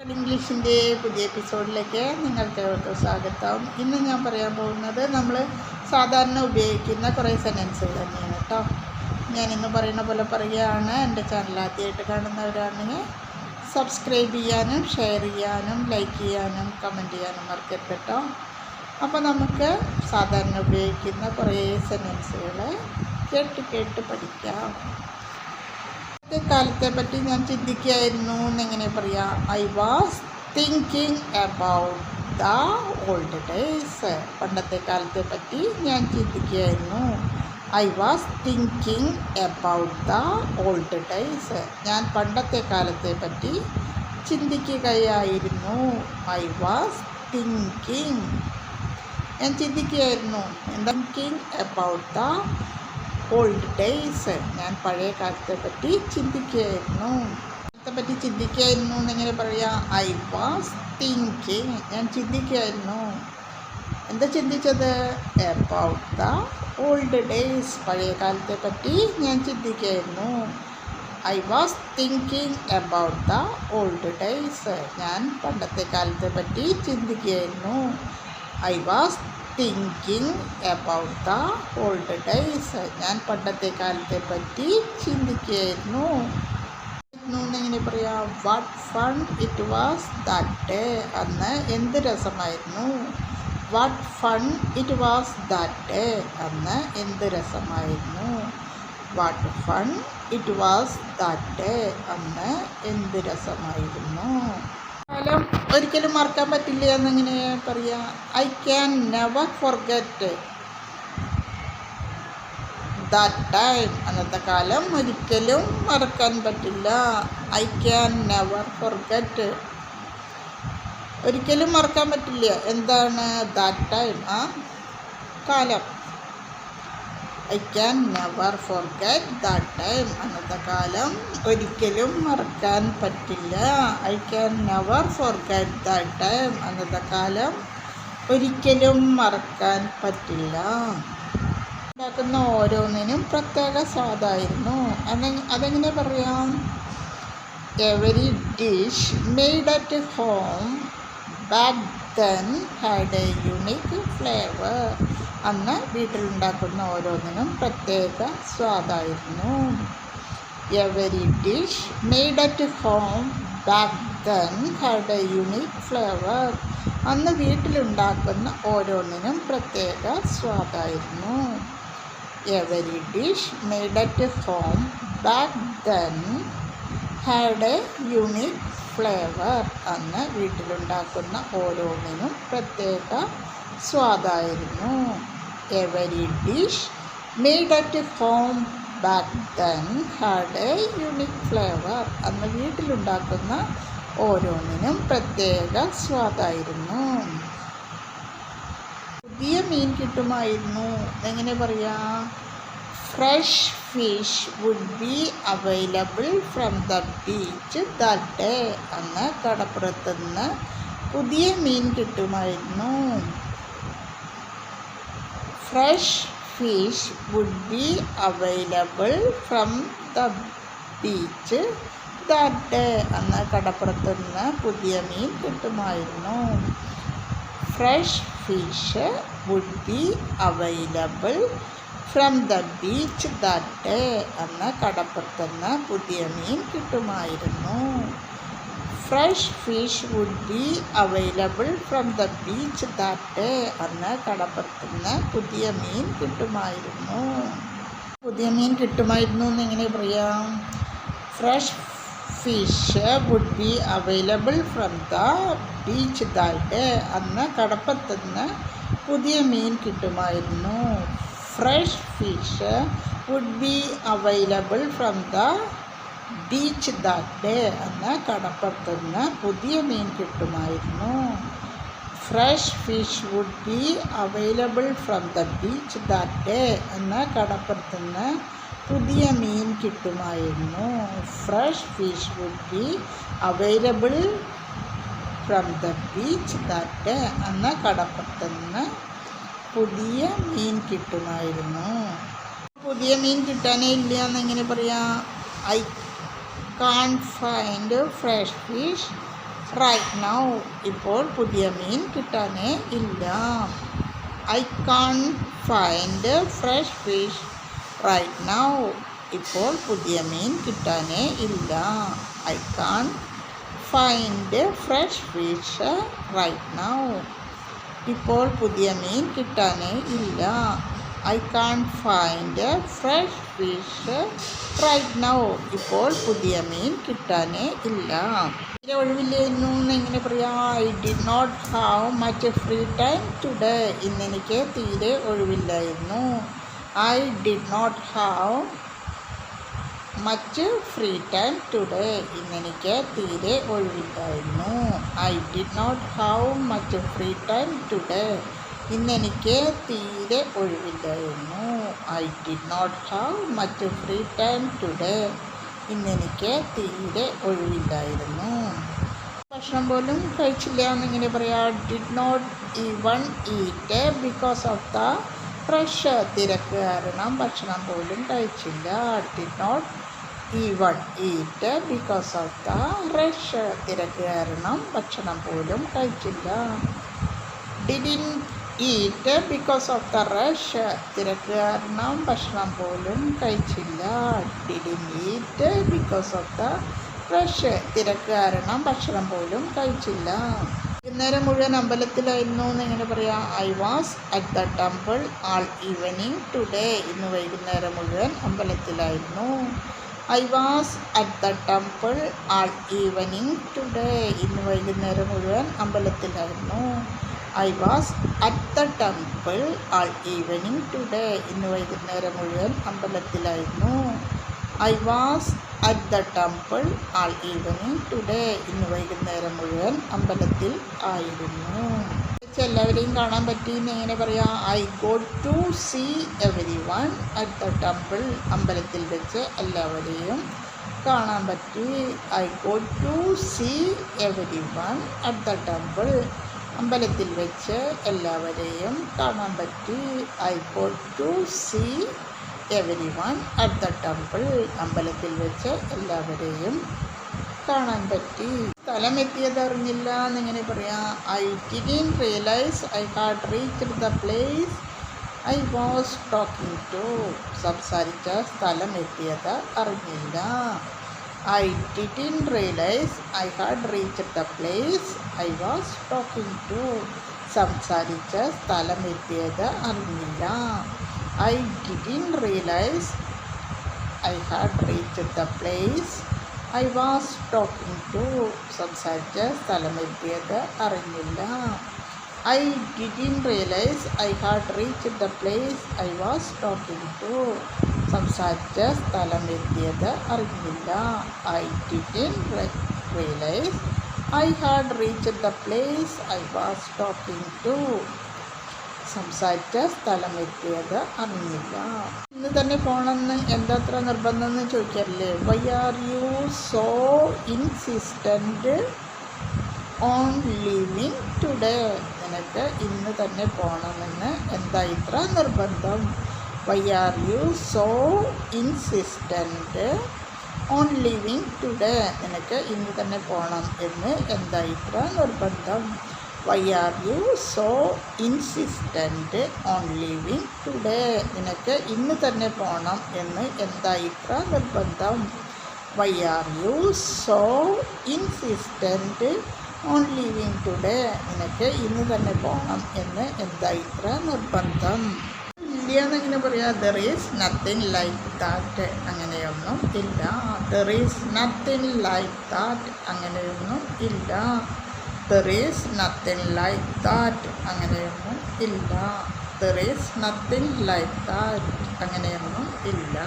ഇംഗ്ലീഷിന്റെ പുതിയ എപ്പിസോഡിലേക്ക് നിങ്ങൾക്ക് ഏവർക്കും സ്വാഗതം. ഇന്ന് ഞാൻ പറയാൻ പോകുന്നത് നമ്മൾ സാധാരണ ഉപയോഗിക്കുന്ന കുറേ സെന്റൻസുകൾ തന്നെയാണ് കേട്ടോ. ഞാൻ ഇന്ന് പറയുന്ന പോലെ പറയുകയാണ് എന്റെ ചാനൽ ആദ്യമായിട്ട് കാണുന്നവരാണെങ്കിൽ സബ്സ്ക്രൈബ് ചെയ്യാനും ഷെയർ ചെയ്യാനും ലൈക്ക് ചെയ്യാനും കമന്റ് ചെയ്യാനും മറക്കരുത് കേട്ടോ. അപ്പോൾ നമുക്ക് സാധാരണ ഉപയോഗിക്കുന്ന കുറേ സെന്റൻസുകൾ കേട്ട് കേട്ട് പഠിക്കാം. കാലത്തെ പറ്റി ഞാൻ ചിന്തിക്കുകയായിരുന്നു എന്നെങ്ങനെ പറയാം? I was thinking about the old days പണ്ടത്തെ കാലത്തെ പറ്റി ഞാൻ ചിന്തിക്കുകയായിരുന്നു. I was thinking about the old days ഞാൻ പണ്ടത്തെ കാലത്തെ പറ്റി ചിന്തിക്കുകയായിരുന്നു. ഐ വാസ് തിങ്കിങ് ഞാൻ ചിന്തിക്കുകയായിരുന്നു. Thinking about the old days ഞാൻ പഴയ കാലത്തെ പറ്റി ചിന്തിക്കുകയായിരുന്നു. കാലത്തെ പറ്റി ചിന്തിക്കുകയായിരുന്നു എന്നെങ്ങനെ പറയാം ഐ വാസ് തിങ്കിങ് ഞാൻ ചിന്തിക്കുകയായിരുന്നു. എന്താ ചിന്തിച്ചത്? അബൌട്ട് ദ ഓൾഡ് ഡേയ്സ് പഴയ കാലത്തെ പറ്റി ഞാൻ ചിന്തിക്കുകയായിരുന്നു. I was thinking about the old days ഞാൻ പണ്ടത്തെ കാലത്തെ പറ്റി ചിന്തിക്കുകയായിരുന്നു. I was thinking about the old days ഞാൻ പണ്ടത്തെ കാലത്തെ പറ്റി ചിന്തിക്കുകയായിരുന്നു. എങ്ങനെ പറയാം? What fun it was that day അന്ന് എന്ത് രസമായിരുന്നു? What fun it was that day അന്ന് എന്ത് രസമായിരുന്നു? What fun it was that day അന്ന് എന്ത് രസമായിരുന്നു? കാലം ഒരിക്കലും മറക്കാൻ പറ്റില്ല എന്നിങ്ങനെ പറയാ. I can never forget that time അന്നത്തെ കാലം ഒരിക്കലും മറക്കാൻ പറ്റില്ല. ഐ ക്യാൻ നെവർ ഫോർഗെറ്റ് ഒരിക്കലും മറക്കാൻ പറ്റില്ല. എന്താണ് ദാറ്റ് ടൈം ആ കാലം. I can never forget that time അന്നത്തെ കാലം ഒരിക്കലും മറക്കാൻ പറ്റില്ല. I can never forget that time അന്നത്തെ കാലം ഒരിക്കലും മറക്കാൻ പറ്റില്ല. ഉണ്ടാക്കുന്ന ഓരോന്നിനും പ്രത്യേക സ്വാദായിരുന്നു. അതെ അതെങ്ങനെ പറയാം? Every dish made at home back then had a unique flavour അന്ന് വീട്ടിലുണ്ടാക്കുന്ന ഓരോന്നിനും പ്രത്യേക സ്വാദായിരുന്നു. Every dish made at home back then had a unique flavour അന്ന് വീട്ടിലുണ്ടാക്കുന്ന ഓരോന്നിനും പ്രത്യേക സ്വാദായിരുന്നു. Every dish made at home back then had a unique flavour അന്ന് വീട്ടിലുണ്ടാക്കുന്ന ഓരോന്നിനും പ്രത്യേക സ്വാദായിരുന്നു. Every dish made at home back then had a unique flavor. അന്ന് വീട്ടിലുണ്ടാക്കുന്ന ഓരോന്നിനും പ്രത്യേക സ്വാദായിരുന്നു. പുതിയ മീൻ കിട്ടുമായിരുന്നു. എങ്ങനെ പറയാ? Fresh fish would be available from the beach that day അന്ന് കടപ്പുറത്തുനിന്ന് പുതിയ മീൻ കിട്ടുമായിരുന്നു. Fresh fish would be available from the beach that അന്ന് അന്ന് കടപ്പുറത്തുനിന്ന് പുതിയ മീൻ കിട്ടുമായിരുന്നു. Fresh fish would be available from the beach that അന്ന് കടപ്പുറത്തുനിന്ന് പുതിയ മീൻ കിട്ടുമായിരുന്നു. Fresh fish would be available from the beach that day അന്ന് കടപ്പുറത്തുനിന്ന് പുതിയ മീൻ കിട്ടുമായിരുന്നു. പുതിയ മീൻ കിട്ടുമായിരുന്നു എന്ന് എങ്ങനെ പറയാം? Fresh fish would be available from the beach that day അന്ന് കടപ്പുറത്തുനിന്ന് പുതിയ മീൻ കിട്ടുമായിരുന്നു. Fresh fish would be available from the beach that എന്ന കടപ്പുറത്തുനിന്ന് പുതിയ മീൻ കിട്ടുമായിരുന്നു. Fresh fish would be available from the beach that എന്ന കടപ്പുറത്തുനിന്ന് പുതിയ മീൻ കിട്ടുമായിരുന്നു. Fresh fish would be available from the beach that എന്ന കടപ്പുറത്തുനിന്ന് പുതിയ മീൻ കിട്ടുമായിരുന്നു. പുതിയ മീൻ കിട്ടാനേ ഇല്ല എന്നെങ്ങനെ പറയാം? I can't find fresh fish right now ഇപ്പോൾ പുതിയ മീൻ കിട്ടാനേ ഇല്ല. I can't find fresh fish right now ഇപ്പോൾ പുതിയ മീൻ കിട്ടാനേ ഇല്ല. I can't find fresh fish right now ഇപ്പോൾ പുതിയ മീൻ കിട്ടാനേ ഇല്ല. I can't find fresh fish right now ഇപ്പോൾ പുതിയ മീൻ കിട്ടാനേ ഇല്ല. തീരെ ഒഴിവില്ലായിരുന്നു എന്ന് എങ്ങനെ പറയാം? I did not have much free time today ഇന്നെനിക്ക് തീരെ ഒഴിവില്ലായിരുന്നു. I did not have much free time today ഇന്നെനിക്ക് തീരെ ഒഴിവില്ലായിരുന്നു. I did not have much free time today ഇന്നെനിക്ക് തീരെ ഒഴിവില്ലായിരുന്നു. I did not have much free time today ഇന്നെനിക്ക് തീരെ ഒഴിവില്ലായിരുന്നു. ഭക്ഷണം പോലും കഴിച്ചില്ല എന്നിങ്ങനെ പറയാം did not even eat because of the pressure തിരക്ക് കാരണം ഭക്ഷണം പോലും കഴിച്ചില്ല. Did not even eat because of the rush തിരക്ക് കാരണം ഭക്ഷണം പോലും കഴിച്ചില്ല. Didn't eat because of the rush തിരക്ക് കാരണം ഭക്ഷണം പോലും കഴിച്ചില്ല. Didn't eat because of the rush തിരക്ക് കാരണം ഭക്ഷണം പോലും കഴിച്ചില്ല. വൈകുന്നേരം മുഴുവൻ അമ്പലത്തിലായിരുന്നു എന്ന് എങ്ങനെ പറയാം? I was at the temple all evening today ഇന്ന് വൈകുന്നേരം മുഴുവൻ അമ്പലത്തിലായിരുന്നു. I was at the temple all evening today ഇന്ന് വൈകുന്നേരം മുഴുവൻ അമ്പലത്തിലായിരുന്നു. I was at the temple all evening today ഇന്ന് വൈകുന്നേരം മുഴുവൻ അമ്പലത്തിലായിരുന്നു. I was at the temple all evening today ഇന്ന് വൈകുന്നേരം മുഴുവൻ അമ്പലത്തിൽ ആയിരുന്നു. എല്ലാവരെയും കാണാൻ പറ്റിയെന്ന് എങ്ങനെ പറയാം? I got to see everyone at the temple അമ്പലത്തിൽ വെച്ച് എല്ലാവരെയും കാണാൻ പറ്റി. I got to see everyone at the temple അമ്പലത്തിൽ വെച്ച് എല്ലാവരെയും കാണാൻ പറ്റി. I got to see everyone at the temple അമ്പലത്തിൽ വെച്ച് എല്ലാവരെയും കാണാൻ പറ്റി. സ്ഥലം എത്തിയത് അറിഞ്ഞില്ല എന്നിങ്ങനെ പറയാം I didn't realise I had reach the place I was talking to സംസാരിച്ച സ്ഥലം എത്തിയത് അറിഞ്ഞില്ല. I didn't realise I had reach the place I was talking to സംസാരിച്ച സ്ഥലം എത്തിയത് അറിഞ്ഞില്ല. I didn't realise I had reach the place I was talking to സംസാരിച്ച സ്ഥലമെത്തിയത് അറിഞ്ഞില്ല. I didn't realise I had reach the place I was talking to സംസാരിച്ച സ്ഥലം എത്തിയത് അറിഞ്ഞില്ല. I didn't realise I had reach the place I was talking to സംസാരിച്ച സ്ഥലം എത്തിയത് അറിഞ്ഞില്ല. ഇന്ന് തന്നെ പോകണമെന്ന് എന്താ അത്ര നിർബന്ധം എന്ന് ചോദിക്കാറില്ലേ? Why are you so insistent on leaving today നിനക്ക് ഇന്ന് തന്നെ പോകണമെന്ന് എന്താ ഇത്ര നിർബന്ധം? Why are you so insistent on leaving today നിനക്ക് ഇന്ന് തന്നെ പോകണം എന്ന് എന്താ ഇത്ര നിർബന്ധം? Why are you so insistent on leaving today നിനക്ക് ഇന്ന് തന്നെ പോകണം എന്ന് എന്താ ഇത്ര നിർബന്ധം? Why are you so insistent on leaving today നിനക്ക് ഇന്ന് തന്നെ പോകണം എന്ന് എന്താ ഇത്ര നിർബന്ധം? ഇല്ല എന്നിങ്ങനെ പറയാം? There is nothing like that അങ്ങനെയൊന്നും ഇല്ല. There is nothing like that അങ്ങനെയൊന്നും ഇല്ല. There is nothing like that അങ്ങനെയൊന്നും ഇല്ല. There is nothing like that അങ്ങനെയൊന്നും ഇല്ല.